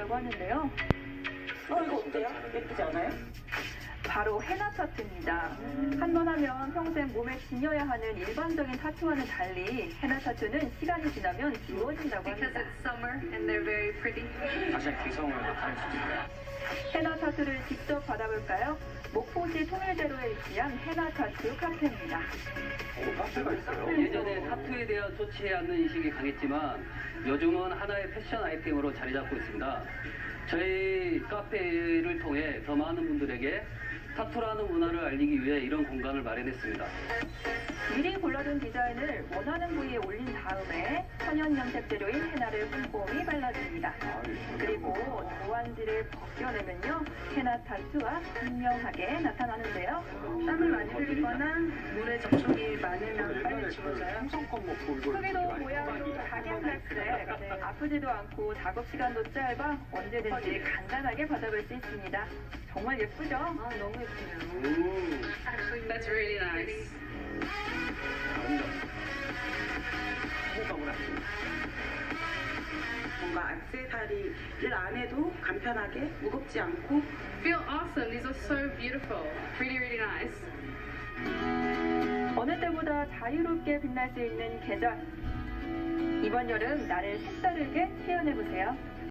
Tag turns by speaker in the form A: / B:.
A: 있다고 하는데요.
B: 어, 이거 어때요? 예쁘지 않아요?
A: 바로 헤나 타투입니다. 한 번 하면 평생 몸에 지녀야 하는 일반적인 타투와는 달리 헤나 타투는 시간이 지나면 지워진다고 합니다.
C: it's summer and they're very pretty.
D: 가장 기성을 나타낼 수 있어요.
A: 타투를 직접 받아볼까요? 목포시 통일대로에 위치한 헤나 타투 카페입니다.
D: 오, 카페가 있어요.
E: 예전에 타투에 대한 좋지 않는 인식이 강했지만 요즘은 하나의 패션 아이템으로 자리 잡고 있습니다. 저희 카페를 통해 더 많은 분들에게 타투라는 문화를 알리기 위해 이런 공간을 마련했습니다.
A: 미리 골라둔 디자인을 원하는 부위에 올린 다음에 천연 염색 재료인 헤나를 꼼꼼히 발라줍니다. 그리고 도안지를 벗겨내면요 헤나 타투가 분명하게 나타나는데요.
C: 땀을 많이 흘리거나 물에 접촉이 많으면 빨리 지워져요.
A: 크기도 모양도 각양각색 네, 아프지도 않고 작업 시간도 짧아 언제든지 간단하게 받아볼 수 있습니다. 정말 예쁘죠?
C: 아, 너무 예쁘네요.
E: 음,
C: that's really nice.
D: 호감을 하시는
B: 뭔가 액세서리를 안 해도 간편하게 무겁지 않고
C: Feel awesome. These are so beautiful. Really, really nice.
A: 어느 때보다 자유롭게 빛날 수 있는 계절. 이번 여름 나를 색다르게 표현해보세요.